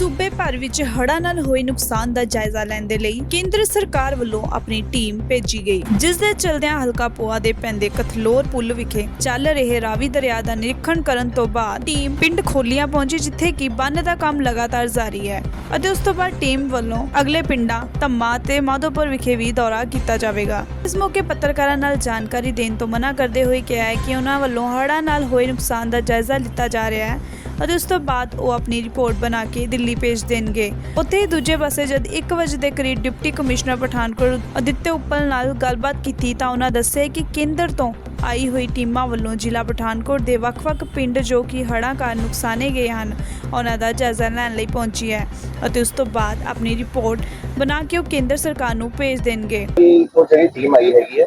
ਸੂਬੇ ਭਰ ਵਿੱਚ ਹੜ੍ਹਾਂ ਨਾਲ ਹੋਏ ਨੁਕਸਾਨ ਦਾ ਜਾਇਜ਼ਾ ਲੈਣ ਦੇ ਲਈ ਕੇਂਦਰ ਸਰਕਾਰ ਵੱਲੋਂ ਆਪਣੀ ਟੀਮ ਭੇਜੀ ਗਈ। ਜਿਸ ਦੇ ਚਲਦਿਆਂ ਹਲਕਾ ਪੋਆ ਦੇ ਪੈਂਦੇ ਕਥਲੋਰ ਪੁੱਲ ਵਿਖੇ ਚੱਲ ਰਹੇ ਰਾਵੀ ਦਰਿਆ ਦਾ ਨਿਰੀਖਣ ਕਰਨ ਤੋਂ ਬਾਅਦ ਟੀਮ ਪਿੰਡ ਖੋਲੀਆਂ ਪਹੁੰਚੀ, ਜਿੱਥੇ ਕਿ ਬੰਨ ਦਾ ਕੰਮ ਲਗਾਤਾਰ ਜਾਰੀ ਹੈ ਅਤੇ ਉਸ ਤੋਂ ਬਾਅਦ ਟੀਮ ਵੱਲੋਂ ਅਗਲੇ ਪਿੰਡਾਂ ਧੰਮਾ ਤੇ ਮਾਧੋਪੁਰ ਵਿਖੇ ਵੀ ਦੌਰਾ ਕੀਤਾ ਜਾਵੇਗਾ। ਇਸ ਮੌਕੇ ਪੱਤਰਕਾਰਾਂ ਨਾਲ ਜਾਣਕਾਰੀ ਦੇਣ ਤੋਂ ਮਨਾ ਕਰਦੇ ਹੋਏ ਕਿਹਾ ਹੈ ਕਿ ਉਹਨਾਂ ਵੱਲੋਂ ਹੜ੍ਹਾਂ ਨਾਲ ਹੋਏ ਨੁਕਸਾਨ ਦਾ ਜਾਇਜ਼ਾ ਲਿੱਤਾ ਜਾ ਰਿਹਾ ਹੈ। ਅਤੇ ਉਸ ਤੋਂ ਬਾਅਦ ਉਹ ਆਪਣੀ ਰਿਪੋਰਟ ਬਣਾ ਕੇ ਦਿੱਲੀ ਭੇਜ ਦੇਣਗੇ। ਉੱਥੇ ਦੂਜੇ ਪਾਸੇ ਜਦ 1 ਵਜੇ ਦੇ ਕਰੀਬ ਡਿਪਟੀ ਕਮਿਸ਼ਨਰ ਪਠਾਨਕੋਟ ਅਦਿੱਤਿਆ ਉੱਪਲ ਨਾਲ ਗੱਲਬਾਤ ਕੀਤੀ ਤਾਂ ਉਹਨਾਂ ਦੱਸਿਆ ਕਿ ਕੇਂਦਰ ਤੋਂ ਆਈ ਹੋਈ ਟੀਮਾਂ ਵੱਲੋਂ ਜ਼ਿਲ੍ਹਾ ਪਠਾਨਕੋਟ ਦੇ ਵੱਖ-ਵੱਖ ਪਿੰਡ ਜੋ ਕਿ ਹੜ੍ਹਾਂ ਕਾਰਨ ਨੁਕਸਾਨੇ ਗਏ ਹਨ, ਉਹਨਾਂ ਦਾ ਜਾਇਜ਼ਾ ਲੈਣ ਲਈ ਪਹੁੰਚੀ ਹੈ ਅਤੇ ਉਸ ਤੋਂ ਬਾਅਦ ਆਪਣੀ ਰਿਪੋਰਟ ਬਣਾ ਕੇ ਉਹ ਕੇਂਦਰ ਸਰਕਾਰ ਨੂੰ ਭੇਜ ਦੇਣਗੇ। ਉਹ ਜਿਹੜੀ ਟੀਮ ਆਈ ਹੈਗੀ ਹੈ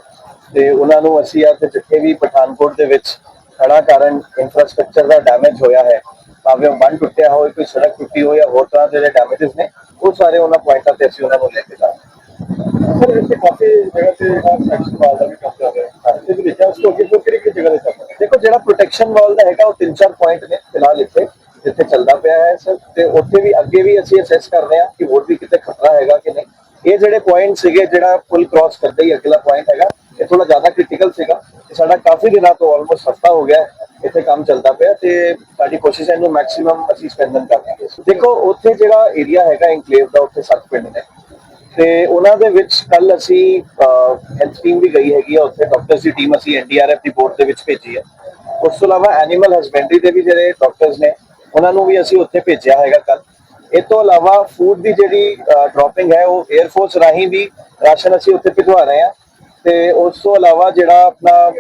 ਤੇ ਉਹਨਾਂ ਨੂੰ ਅਸੀਂ ਅੱਜ ਜਿੱਥੇ ਵੀ ਪਠਾਨਕੋਟ ਦੇ ਵਿੱਚ ਹੜ੍ਹਾਂ ਕਾਰਨ ਇਨਫਰਾਸਟ੍ਰਕਚਰ ਦਾ ਡੈਮੇਜ ਹੋਇਆ ਹੈ ਭਾਵੇਂ ਉਹ ਬੰਨ ਟੁੱਟਿਆ ਹੋਵੇ ਕੋਈ ਸੜਕ ਟੁੱਟੀ ਹੋਈ ਜਾਂ ਹੋਰ ਤਰ੍ਹਾਂ ਦੇ ਜਿਹੜੇ ਡੈਮੇਜਸ ਨੇ ਉਹ ਸਾਰੇ ਉਹਨਾਂ ਪੁਆਇੰਟਾਂ ਤੇ ਅਸੀਂ ਉਹਨਾਂ ਨੂੰ ਲੈ ਕੇ ਜਾਵਾਂਗੇ। ਸਰ ਇੱਥੇ ਕਾਫੀ ਜਗ੍ਹਾ ਤੇ ਪ੍ਰੋਟੈਕਸ਼ਨ ਵਾਲ ਦਾ ਵੀ ਕੰਮ ਚੱਲ ਰਿਹਾ। ਹੈ। ਤੇ ਵੀ ਦੇਖਿਆ ਉਸ ਤੋਂ ਅੱਗੇ ਕਿਹੜੀ ਕਿਹੜੀ ਜਗ੍ਹਾ ਤੇ ਚੱਲ ਦੇਖੋ ਜਿਹੜਾ ਪ੍ਰੋਟੈਕਸ਼ਨ ਵਾਲ ਦਾ ਹੈਗਾ ਉਹ ਤਿੰਨ ਚਾਰ ਪੁਆਇੰਟ ਨੇ ਫਿਲਹਾਲ ਇੱਥੇ ਜਿੱਥੇ ਚੱਲਦਾ ਪਿਆ ਹੈ ਸਰ। ਤੇ ਉੱਥੇ ਵੀ ਅੱਗੇ ਵੀ ਅਸੀਂ ਅਸੈਸ ਕਰ ਰਹੇ ਹਾਂ ਕਿ ਹੋਰ ਵੀ ਕਿਤੇ ਖਤਰਾ ਹੈਗਾ ਕਿ ਨਹੀਂ। ਇਹ ਜਿਹੜੇ ਪੁਆਇੰਟ ਸੀਗੇ ਜਿਹੜਾ ਪੁਲ ਕ੍ਰਾਸ ਕਰਦੇ ਹੀ ਅਗਲਾ ਪੁਆਇੰਟ ਹੈਗਾ ਇਹ ਥੋੜਾ ਜ਼ਿਆਦਾ ਕ੍ਰਿਟੀਕਲ ਸੀਗਾ। ਸਾਡਾ ਕਾਫੀ ਦਿਨਾਂ ਤੋਂ ਆਲਮੋਸਟ ਹਫਤਾ ਹੋ ਗਿਆ ਇੱਥੇ ਕੰਮ ਚੱਲਦਾ ਪਿਆ ਤੇ ਸਾਡੀ ਕੋਸ਼ਿਸ਼ ਹੈ ਇਹਨੂੰ ਮੈਕਸਿਮਮ ਅਸੀਂ ਸਪੈਂਡਨ ਕਰਾਂਗੇ ਦੇਖੋ, ਉੱਥੇ ਜਿਹੜਾ ਏਰੀਆ ਹੈਗਾ ਇਨਕਲੇਵ ਦਾ, ਉੱਥੇ ਸੱਤ ਪਿੰਡ ਨੇ। ਤੇ ਉਹਨਾਂ ਦੇ ਵਿੱਚ ਕੱਲ ਅਸੀਂ ਹੈਲਥ ਟੀਮ ਵੀ ਗਈ ਹੈਗੀ ਆ ਉੱਥੇ। ਡਾਕਟਰਸ ਦੀ ਟੀਮ ਅਸੀਂ ਐਨਡੀਆਰਐਫ ਦੀ ਬੋਰਡ ਦੇ ਵਿੱਚ ਭੇਜੀ ਹੈ ਉਸ ਤੋਂ ਇਲਾਵਾ ਐਨੀਮਲ ਹਸਬੈਂਡਰੀ ਦੇ ਵੀ ਜਿਹੜੇ ਡਾਕਟਰਸ ਨੇ, ਉਹਨਾਂ ਨੂੰ ਵੀ ਅਸੀਂ ਉੱਥੇ ਭੇਜਿਆ ਹੈਗਾ ਕੱਲ ਇਹ ਤੋਂ ਇਲਾਵਾ ਫੂਡ ਦੀ ਜਿਹੜੀ ਡ੍ਰੌਪਿੰਗ ਹੈ, ਉਹ 에ਅਰ ਫੋਰਸ ਰਾਹੀਂ ਵੀ ਰਾਸ਼ਨ ਅਸੀਂ ਉੱਥੇ ਭਿਜਵਾ ਰਹੇ ਹਾਂ। ਤੇ ਉਸ ਤੋਂ ਇਲਾਵਾ ਜਿਹੜਾ ਆਪਣਾ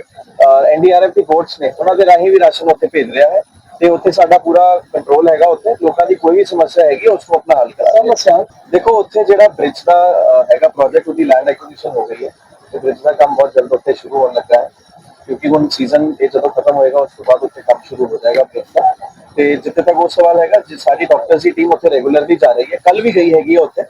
ਐਨਡੀਆਰਐਫ ਦੀ ਫੋਰਸ ਨੇ ਉਹਨਾਂ ਦੇ ਰਾਹੀਂ ਵੀ ਰਾਸ਼ਨ ਉੱਥੇ ਭੇਜ ਰਿਹਾ ਹੈ ਤੇ ਉੱਥੇ ਸਾਡਾ ਪੂਰਾ ਕੰਟਰੋਲ ਹੈਗਾ ਉੱਥੇ ਲੋਕਾਂ ਦੀ ਕੋਈ ਵੀ ਸਮੱਸਿਆ ਹੈਗੀ ਉਸ ਨੂੰ ਆਪਣਾ ਹੱਲ ਕਰਾਂਗੇ। ਸਮੱਸਿਆ? ਦੇਖੋ ਉੱਥੇ ਜਿਹੜਾ ਬ੍ਰਿਜ ਦਾ ਹੈਗਾ ਪ੍ਰੋਜੈਕਟ ਉਹਦੀ ਲੈਂਡ ਐਕੁਜੀਸ਼ਨ ਹੋ ਗਈ ਹੈ ਤੇ ਬ੍ਰਿਜ ਦਾ ਕੰਮ ਬਹੁਤ ਜਲਦ ਉੱਥੇ ਸ਼ੁਰੂ ਹੋਣ ਲੱਗਾ ਹੈ ਕਿਉਂਕਿ ਹੁਣ ਸੀਜ਼ਨ ਇਹ ਜਦੋਂ ਖਤਮ ਹੋਏਗਾ ਉਸ ਤੋਂ ਬਾਅਦ ਉੱਥੇ ਕੰਮ ਸ਼ੁਰੂ ਹੋ ਜਾਏਗਾ ਬ੍ਰਿਜ ਦਾ। ਤੇ ਜਿੱਥੇ ਤੱਕ ਉਹ ਸਵਾਲ ਹੈਗਾ ਜੀ ਸਾਡੀ ਡਾਕਟਰ ਦੀ ਟੀਮ ਉੱਥੇ ਰੈਗੂਲਰਲੀ ਜਾ ਰਹੀ ਹੈ ਕੱਲ ਵੀ ਗਈ ਹੈਗੀ ਉੱਥੇ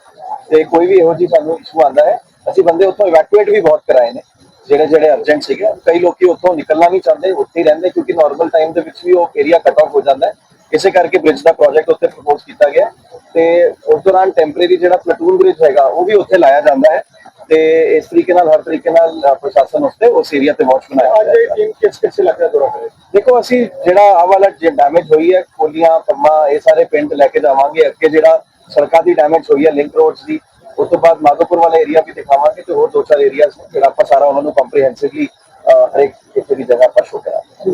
ਤੇ ਕੋਈ ਵੀ ਇਹੋ ਜਿਹੀ ਸਾਨੂੰ ਇਸ਼ੂ ਆਂਦਾ ਹੈ ਅਸੀਂ ਬੰਦੇ ਉੱਥੋਂ ਇਵੈਕੂਏਟ ਵੀ ਬਹੁਤ ਕਰਾਏ ਨੇ। ਜਿਹੜੇ ਜਿਹੜੇ ਅਰਜੈਂਟ ਸੀਗੇ। ਕਈ ਲੋਕੀ ਉੱਥੋਂ ਨਿਕਲਣਾ ਨਹੀਂ ਚਾਹੁੰਦੇ ਉੱਥੇ ਹੀ ਰਹਿੰਦੇ ਕਿਉਂਕਿ ਨਾਰਮਲ ਟਾਈਮ ਦੇ ਵਿੱਚ ਵੀ ਉਹ ਏਰੀਆ ਕੱਟ ਆਫ ਹੋ ਜਾਂਦਾ ਹੈ। ਇਸੇ ਕਰਕੇ ਬ੍ਰਿਜ ਦਾ ਪ੍ਰੋਜੈਕਟ ਉੱਥੇ ਪ੍ਰਪੋਜ਼ ਕੀਤਾ ਗਿਆ ਤੇ ਉਸ ਦੌਰਾਨ ਟੈਂਪਰੇਰੀ ਜਿਹੜਾ ਪਲਟੂਨ ਬ੍ਰਿਜ ਹੈਗਾ ਉਹ ਵੀ ਉੱਥੇ ਲਾਇਆ ਜਾਂਦਾ ਹੈ। ਤੇ ਇਸ ਤਰੀਕੇ ਨਾਲ ਹਰ ਤਰੀਕੇ ਨਾਲ ਪ੍ਰਸ਼ਾਸਨ ਉਸਤੇ ਉਸ ਏਰੀਆ ਤੇ ਵਾਚ ਬਣਾਇਆ ਅੱਜ ਇਹ ਟੀਮ ਕਿਸ ਕਿਸ ਇਲਾਕੇ ਦੌਰਾ ਕਰੇ? ਦੇਖੋ ਅਸੀਂ ਜਿਹੜਾ ਆਹ ਵਾਲਾ ਜੇ ਡੈਮੇਜ ਹੋਈ ਹੈ ਕੋਲੀਆਂ ਪੰਮਾ ਇਹ ਸਾਰੇ ਪਿੰਡ ਲੈ ਕੇ ਜਾਵਾਂਗੇ। ਅੱਗੇ ਜਿਹੜਾ ਸੜਕਾਂ ਦੀ ਡੈਮੇਜ ਹੋਈ ਹੈ ਲਿੰਕ ਰੋਡਸ ਦੀ। ਉਸ ਤੋਂ ਬਾਅਦ ਮਾਧੋਪੁਰ ਵਾਲਾ ਏਰੀਆ ਵੀ ਦਿਖਾਵਾਂਗੇ ਤੇ ਹੋਰ ਦੋ ਚਾਰ ਏਰੀਆਜ਼ ਜਿਹੜਾ ਆਪਾਂ ਸਾਰਾ ਉਹਨਾਂ ਨੂੰ ਕੰਪਰੀਹੈਂਸਿਵਲੀ ਹਰੇਕ ਇੱਕ ਦੀ ਜਗ੍ਹਾ ਪਰ ਸ਼ੋ ਕਰਾਂਗੇ।